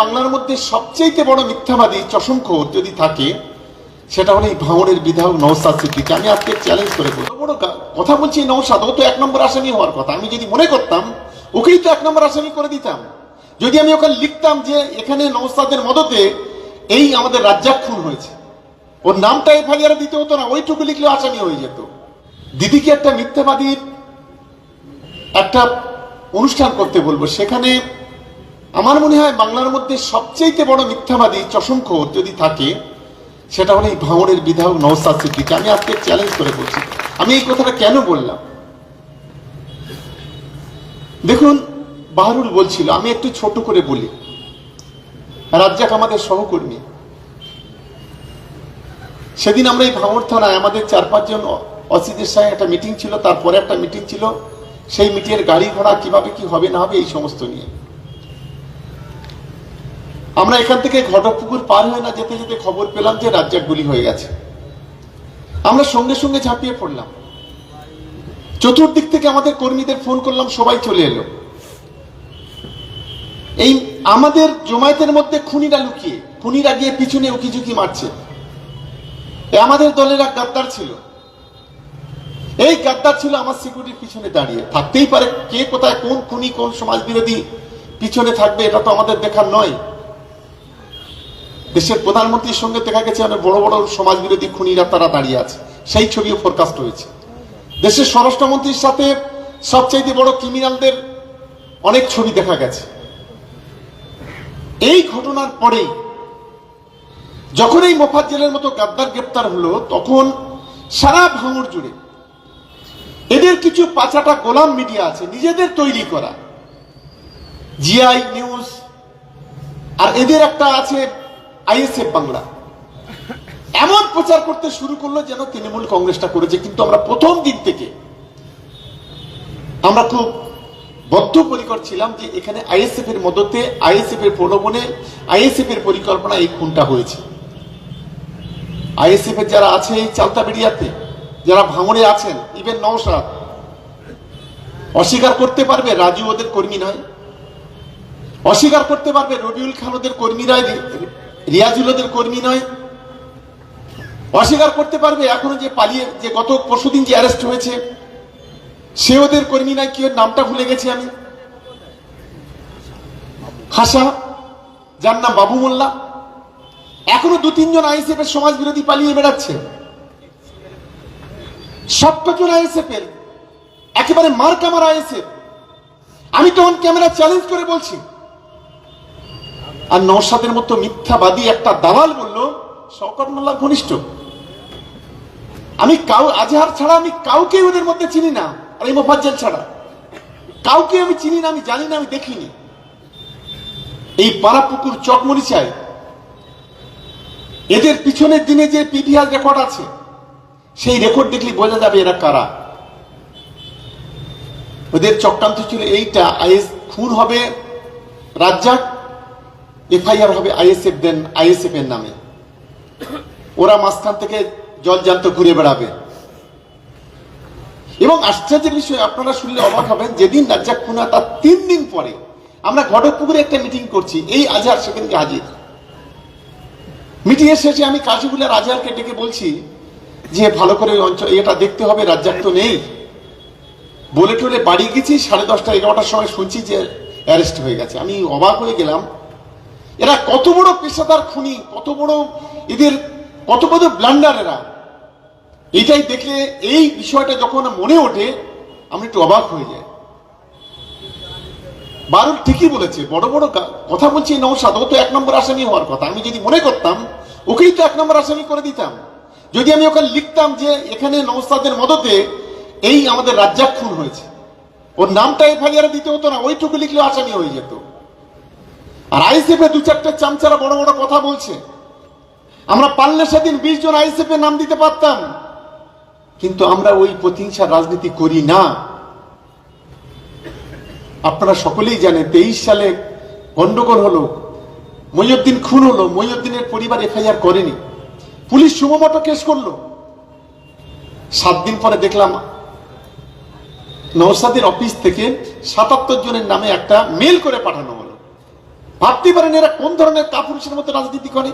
বাংলার মধ্যে সবচেয়ে বড় মিথ্যাবাদী চশমখোর যদি থাকে, সেটা হলো এই ভাঙড়ের বিধায়ক নৌসাদ সিদ্দিকি। আমি আজকে চ্যালেঞ্জ করে বলব। বড় কথা বলছি নৌসাদ ও তো এক নম্বর আসামি হওয়ার কথা। আমি যদি মনে করতাম, ওকেই তো এক নম্বর আসামি করে দিতাম। যদি আমি ওখানে লিখতাম যে এখানে নৌসাদের মদতে এই আমাদের রাজ্জাক খুন হয়েছে, ওর নামটা এফআইআর দিতে হতো না, ওইটুকু লিখলেও আসামি হয়ে যেত। দিদিকে একটা মিথ্যাবাদীর একটা অনুষ্ঠান করতে বলব। সেখানে আমার মনে হয় বাংলার মধ্যে সবচেয়ে বড় মিথ্যাবাদী চশমখোর যদি থাকে, সেটা হলো এই ভাঙড়ের বিধায়ক নৌসাদ সিদ্দিকি। আমি আজকে চ্যালেঞ্জ করে বলছি। আমি এই কথাটা কেন বললাম? দেখুন, বাহারুল বলছিল, আমি একটু ছোট করে বলি। রাজ্জাক আমাদের সহকর্মী। সেদিন আমরা এই ভাঙড় থানায় আমাদের চার পাঁচজন অসিদের সঙ্গে একটা মিটিং ছিল, তারপরে একটা মিটিং ছিল। সেই মিটিংয়ের গাড়ি ঘোড়া কীভাবে কি হবে, না হবে, এই সমস্ত নিয়ে। আমরা এখান থেকে ঘটকপুকুর পার হয়ে না যেতে যেতে খবর পেলাম যে রাজ্জাক গুলি হয়ে গেছে। আমরা সঙ্গে সঙ্গে ঝাঁপিয়ে পড়লাম। চতুর্দিক থেকে আমাদের কর্মীদের ফোন করলাম, সবাই চলে এলো। এই আমাদের জমায়েতের মধ্যে খুনিরা লুকিয়ে, খুনিরা গিয়ে পিছনে উকিঝুঁকি মারছে। আমাদের দলের এক গাদ্দার ছিল। এই গাদ্দার ছিল আমার সিকিউরিটির পিছনে দাঁড়িয়ে। থাকতেই পারে কে কোথায় কোন খুনি, কোন সমাজ বিরোধী পিছনে থাকবে, এটা তো আমাদের দেখার নয়। দেশের প্রধানমন্ত্রীর সঙ্গে দেখা গেছে, অনেক বড় বড় সমাজ বিরোধী খুনিরা তারা দাঁড়িয়ে আছে। সেই ছবিও ফোরকাস্ট হয়েছে। দেশের স্বরাষ্ট্রমন্ত্রীর সাথে সবচাইতে বড় ক্রিমিনালদের অনেক ছবি দেখা গেছে। এই ঘটনার পরে যখন এই মোফাজ্জেলের মতো গাদ্দার গ্রেপ্তার হলো, তখন সারা ভাঙড় জুড়ে এদের কিছু পাঁচাটা গোলাম মিডিয়া আছে, নিজেদের তৈরি করা। জিআই নিউজ, আর এদের একটা আছে আইএসএফ বাংলা। এমন প্রচার করতে শুরু করল যেন তৃণমূল কংগ্রেসটা করেছে, কিন্তু আমরা প্রথম দিন থেকে আমরা খুব বদ্ধপরিকর ছিলাম যে এখানে আইএসএফ এর মদতে, আইএসএফ এর প্রলোভনে, আইএসএফ এর পরিকল্পনা এই খুনটা হয়েছে। আইএসএফ এর যারা আছে এই চালতাবেড়িয়াতে যারা ভাঙড়ে আছেন, ইভেন নওশাদ, অস্বীকার করতে পারবে রাজু ওদের কর্মী নয়। অস্বীকার করতে পারবে রবিউল খান ওদের কর্মী নয় রি- রিয়াজুল ওদের কর্মী নয়। অস্বীকার করতে পারবে এখনও যে পালিয়ে, যে গত পরশুদিন যে অ্যারেস্ট হয়েছে, সে ওদের কর্মী নয়, কি নামটা ভুলে গেছি আমি। হাসা যার নাম বাবু মোল্লা, এখনও দু তিনজন আইএসএফ এর সমাজ বিরোধী পালিয়ে বেড়াচ্ছে। সবকজন আইএসএফ এর, একেবারে মার কামার আইএসএফ। আমি তখন ক্যামেরা চ্যালেঞ্জ করে বলছি আর নৌসাদের মতো মিথ্যাবাদী একটা দালাল বলল, শওকত মোল্লার ঘনিষ্ঠ। আমি কাউ আজহার ছাড়া আমি কাউকে ওদের মধ্যে চিনি না, আর এই মোফাজ্জেল ছাড়া। কাউকে আমি চিনি না, আমি জানি না, আমি দেখিনি। এই পাড়া পাড়াপুকুর চকমরিচায় এদের পিছনের দিনে যে পিভিআর রেকর্ড আছে, সেই রেকর্ড দেখলে বোঝা যাবে এরা কারা। ওদের চক্রান্ত ছিল এইটা, আইএস খুন হবে, রাজ্জাক এফআইআর হবে আইএসএফ দেন আইএসএফ এর নামে। ওরা মাঝখান থেকে জল জান্ত ঘুরে বেড়াবে। এবং আশ্চর্যের বিষয়, আপনারা শুনলে অবাক হবেন, যেদিন রাজ্জাক খুন তার তিন দিন পরে আমরা ঘটকপুকুরে একটা মিটিং করছি, এই আজহার সেখানকে হাজির। মিটিং এর শেষে আমি কাশিবুলের আজহারকে ডেকে বলছি যে, ভালো করে ওই অঞ্চল এটা দেখতে হবে, রাজ্জাক তো নেই। বলে টলে বাড়ি গেছি, সাড়ে দশটা, এগারোটার সময় শুনছি যে অ্যারেস্ট হয়ে গেছে। আমি অবাক হয়ে গেলাম এরা কত বড় পেশাদার খুনি, কত বড় এদের, কত বড় ব্লান্ডার এরা। এটাই দেখলে এই বিষয়টা যখন মনে ওঠে আমি একটু অবাক হয়ে যাই। বারুল ঠিকই বলেছে, বড় বড় কথা বলছি নৌসাদ ও তো এক নম্বর আসামি হওয়ার কথা। আমি যদি মনে করতাম, ওকেই তো এক নম্বর আসামি করে দিতাম। যদি আমি ওখানে লিখতাম যে এখানে নৌসাদের মদতে এই আমাদের রাজ্জাক খুন হয়েছে। ওর নামটা এফআইআর দিতে হতো না, ওইটুকু লিখলেও আসামি হয়ে যেত। আর আইসিএফ দু চারটে চামচারা বড় বড় কথা বলছে। আমরা পারলে সেদিন বিশ জন আইসিএফ নাম দিতে পারতাম। কিন্তু আমরা ওই প্রতিহিংসার রাজনীতি করি না। আপনারা সকলেই জানেন, তেইশ সালে গন্ডগোল হলো মহিউদ্দিন খুন হলো মহিউদ্দিনের পরিবার এফআইআর করেনি। পুলিশ সুমমতো কেস করল। সাত দিন পরে দেখলাম নৌসাদের অফিস থেকে সাতাত্তর জনের নামে একটা মেল করে পাঠানো হলো। ভাবতে পারেন এরা কোন ধরনের কাপুরুষের মতো রাজনীতি করে।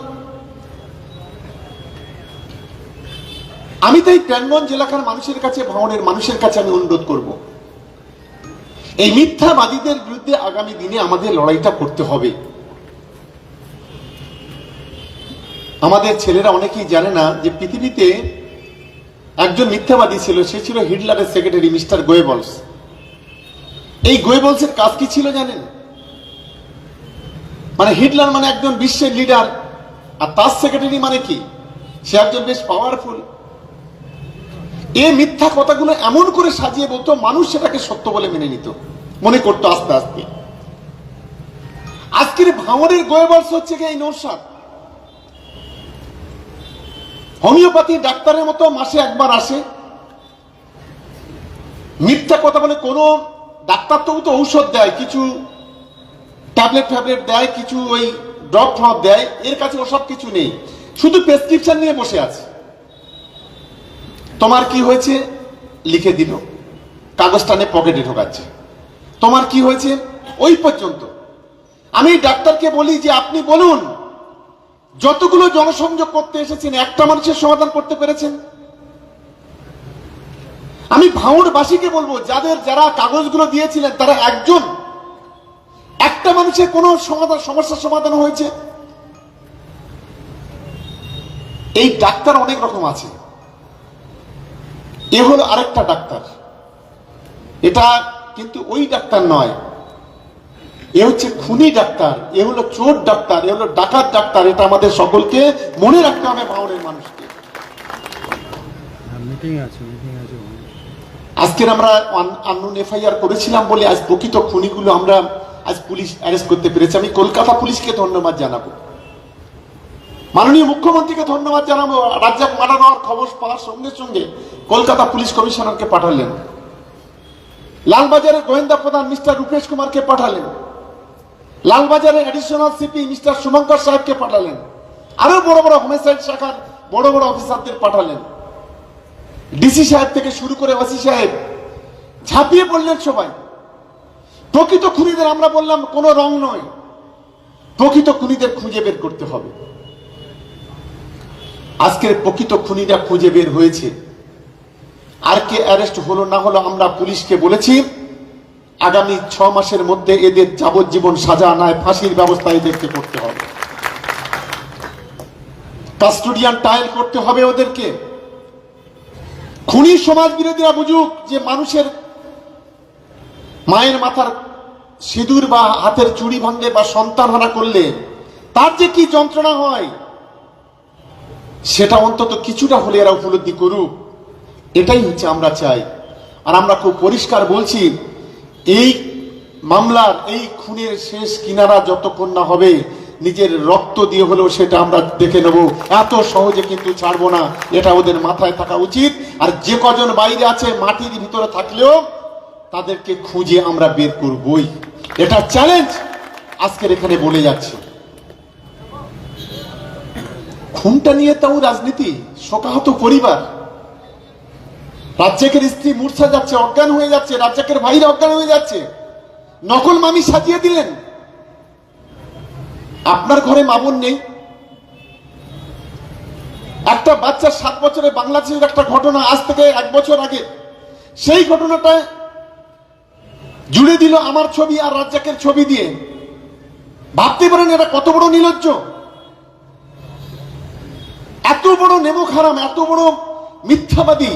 আমি তাই ক্যানগঞ্জ এলাকার মানুষের কাছে ভাঙনের মানুষের কাছে আমি অনুরোধ করব। এই মিথ্যাবাদীদের বিরুদ্ধে আগামী দিনে আমাদের লড়াইটা করতে হবে। আমাদের ছেলেরা অনেকেই জানে না যে পৃথিবীতে একজন মিথ্যাবাদী ছিল, সে ছিল হিটলারের সেক্রেটারি মিস্টার গোয়েবলস। এই গোয়েবলসের কাজ কি ছিল জানেন? মানে হিটলার মানে একজন বিশ্বের লিডার আর তার সেক্রেটারি মানে কি? সে একজন বেশ পাওয়ারফুল এ মিথ্যা কথাগুলো এমন করে সাজিয়ে বলতো, মানুষ সেটাকে সত্য বলে মেনে নিত। মনে করতো আস্তে আস্তে। আজকের ভাঙনের গোয়েবলস হচ্ছে কি এই নৌসাদ। হোমিওপ্যাথি ডাক্তারের মতো মাসে একবার আসে। মিথ্যা কথা বলে কোনো ডাক্তার তবু তো ঔষধ দেয়, কিছু ট্যাবলেট ফ্যাবলেট দেয়, কিছু ওই ড্রপ ফ্রপ দেয়, এর কাছে ওসব কিছু নেই। শুধু প্রেসক্রিপশন নিয়ে বসে আছে। তোমার কি হয়েছে? লিখে দিল। কাগজটা নিয়ে পকেটে ঢোকাচ্ছে। তোমার কি হয়েছে? ওই পর্যন্ত। আমি ডাক্তারকে বলি যে, আপনি বলুন, যতগুলো জনসংযোগ করতে এসেছেন, একটা মানুষের সমাধান করতে পেরেছেন? আমি ভাঙড়বাসীকে বলব, যাদের যারা কাগজগুলো দিয়েছিলেন, তারা একজন একটা মানুষের কোনো সমাধান সমস্যার সমাধান হয়েছে। এই ডাক্তার অনেক রকম আছে। এ হলো আরেকটা ডাক্তার। এটা কিন্তু ওই ডাক্তার নয়। এ হচ্ছে খুনি ডাক্তার এ হলো চোর ডাক্তার এ হলো ডাকাত ডাক্তার। এটা আমাদের সকলকে মনে রাখতে হবে ভাঙড়ের মানুষকে। আজকের আমরা আননোন এফআইআর করেছিলাম বলে আজ প্রকৃত খুনিগুলো আমরা আজ পুলিশ অ্যারেস্ট করতে পেরেছে। আমি কলকাতা পুলিশকে ধন্যবাদ জানাব। মাননীয় মুখ্যমন্ত্রীকে ধন্যবাদ জানাব। রাজ্জাক মারা খবর পাওয়ার সঙ্গে সঙ্গে কলকাতা পুলিশ কমিশনারকে পাঠালেন। লালবাজারের গোয়েন্দা প্রধান মিস্টার রূপেশ কুমারকে পাঠালেন। লালবাজারের অ্যাডিশনাল সিপি মিস্টার শুভঙ্কর সাহেবকে পাঠালেন। আরও বড় বড় হোমিসাইড শাখার বড় বড় অফিসারদের পাঠালেন। ডিসি সাহেব থেকে শুরু করে ওসি সাহেব ঝাঁপিয়ে পড়লেন সবাই। প্রকৃত খুনিদের আমরা বললাম, কোনো রং নয়। প্রকৃত খুনিদের খুঁজে বের করতে হবে। আজকের প্রকৃত খুনিরা খুঁজে বের হয়েছে। আর কে অ্যারেস্ট হলো না হলো আমরা পুলিশকে বলেছি। আগামী ছ মাসের মধ্যে এদের যাবজ্জীবন সাজা নয় ফাঁসির ব্যবস্থা এদেরকে করতে হবে। কাস্টোডিয়ান টাইল করতে হবে ওদেরকে। খুনি সমাজ বিরোধীরা বুঝুক যে মানুষের মায়ের মাথার সিঁদুর বা হাতের চুড়ি ভাঙলে বা সন্তান হারা করলে তার যে কি যন্ত্রণা হয়, সেটা অন্তত কিছুটা হলে এরা উপলব্ধি করুক। এটাই হচ্ছে আমরা চাই। আর আমরা খুব পরিষ্কার বলছি, এই মামলার, এই খুনের শেষ কিনারা যতক্ষণ না হবে, নিজের রক্ত দিয়ে হলেও সেটা আমরা দেখে নেব। এত সহজে কিন্তু ছাড়বো না। এটা ওদের মাথায় থাকা উচিত। আর যে কজন বাইরে আছে, মাটির ভিতরে থাকলেও তাদেরকে খুঁজে আমরা বের করবই। এটা চ্যালেঞ্জ আজকের এখানে বলে যাচ্ছে। খুনটা নিয়ে তাও রাজনীতি, শোকাহত পরিবার। রাজ্জাকের স্ত্রী মূর্ছা যাচ্ছে, অজ্ঞান হয়ে যাচ্ছে রাজ্জাকের ভাইরা অজ্ঞান হয়ে যাচ্ছে। নকল মামি সাজিয়ে দিলেন। আপনার ঘরে মামুন নেই। একটা বাচ্চা সাত বছরে বাংলাদেশের একটা ঘটনা আজ থেকে এক বছর আগে। সেই ঘটনাটা জুড়ে দিল আমার ছবি আর রাজ্জাকের ছবি দিয়ে। ভাবতে পারেন এটা কত বড় নির্লজ্জ এত বড় নেমো খারাম এত বড় মিথ্যাবাদী।